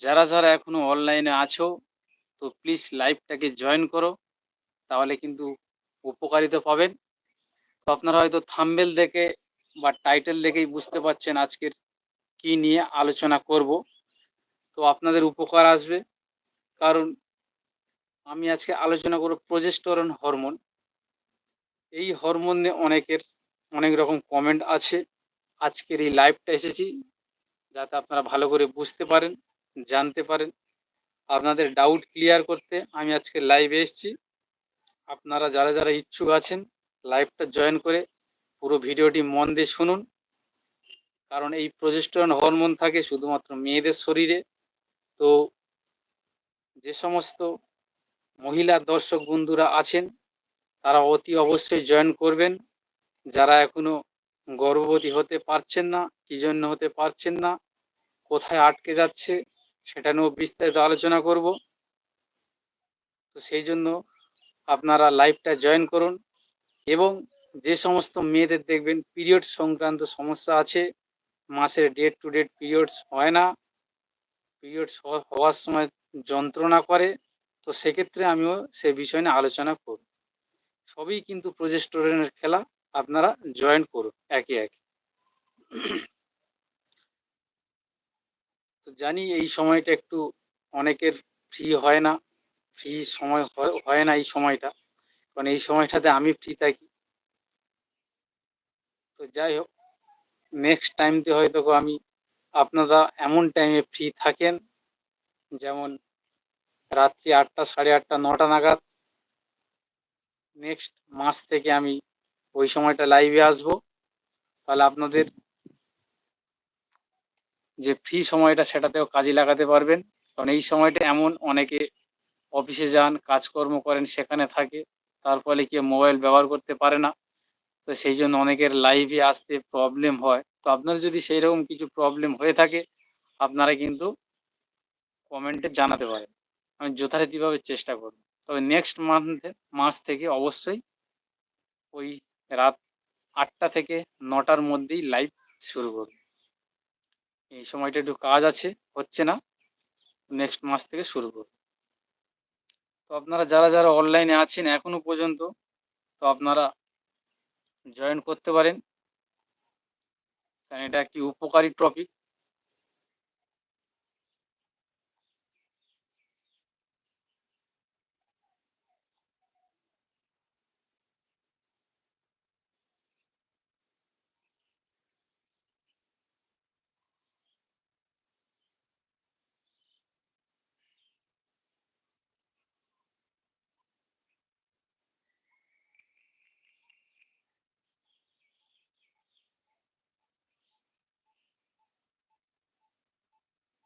যারা যারা এখনও অনলাইনে আছো, তো প্লিজ লাইভটাকে জয়েন করো, তাহলে কিন্তু উপকারিতা পাবেন। তো আপনারা হয়তো থাম্বেল দেখে বা টাইটেল দেখেই বুঝতে পারছেন আজকের কি নিয়ে আলোচনা করব। তো আপনাদের উপকার আসবে, কারণ আমি আজকে আলোচনা করব প্রজেস্টোরন হরমোন এই হরমোন নিয়ে অনেকের অনেক রকম কমেন্ট আছে। আজকের এই লাইভটা এসেছি, যাতে আপনারা ভালো করে বুঝতে পারেন। জানতে পারেন। আপনাদের ডাউট ক্লিয়ার করতে আমি আজকে লাইভে এসেছি। আপনারা যারা যারা ইচ্ছুক আছেন লাইভটা জয়েন করে পুরো ভিডিওটি মন দিয়ে শুনুন। কারণ এই প্রজেস্টরন হরমোন থাকে শুধুমাত্র মেয়েদের শরীরে। তো যে সমস্ত মহিলা দর্শক বন্ধুরা আছেন, তারা অতি অবশ্যই জয়েন করবেন। যারা এখনও গর্ভবতী হতে পারছেন না, কি জন্য হতে পারছেন না, কোথায় আটকে যাচ্ছে সেটা নিয়েও বিস্তারিত আলোচনা করব। তো সেই জন্য আপনারা লাইভটা জয়েন করুন এবং যে সমস্ত মেয়েদের দেখবেন পিরিয়ড সংক্রান্ত সমস্যা আছে, মাসের ডেট টু ডেট পিরিয়ডস হয় না, পিরিয়ডস হওয়ার সময় যন্ত্রণা করে, তো সেক্ষেত্রে আমিও সে বিষয় নিয়ে আলোচনা করব। সবই কিন্তু প্রজেস্টোরেনের খেলা, আপনারা জয়েন করুন, একে একে। তো জানি এই সময়টা একটু অনেকের ফ্রি হয় না ফ্রি সময় হয় না এই সময়টা। কারণ এই সময়টাতে আমি ফ্রি থাকি। তো যাই হোক নেক্সট টাইমতে হয়তো আমি আপনারা এমন টাইমে ফ্রি থাকেন, যেমন রাত্রি আটটা, সাড়ে আটটা, নটা নাগাদ। নেক্সট মাস থেকে আমি ওই সময়টা লাইভে আসব। তাহলে আপনাদের যে ফ্রি সময়টা সেটাতেও কাজে লাগাতে পারবেন। কারণ এই সময়টা এমন অনেকে অফিসে যান, কাজকর্ম করেন, সেখানে থাকে, তার ফলে কেউ মোবাইল ব্যবহার করতে পারে না। তো সেই জন্য অনেকের লাইভে আসতে প্রবলেম হয়। তো আপনার যদি সেই রকম কিছু প্রবলেম হয়ে থাকে, আপনারা কিন্তু কমেন্টে জানাতে পারেন। আমি যথারীতিভাবে চেষ্টা করব। তবে নেক্সট মান্থে মাস থেকে অবশ্যই ওই রাত আটটা থেকে নটার মধ্যেই লাইভ শুরু করব। এই সময়টা একটু কাজ আছে, হচ্ছে না। নেক্সট মাস থেকে শুরু করব। তো আপনারা যারা যারা অনলাইনে আছেন এখনও পর্যন্ত, তো আপনারা জয়েন করতে পারেন। কারণ এটা একটি উপকারী টপিক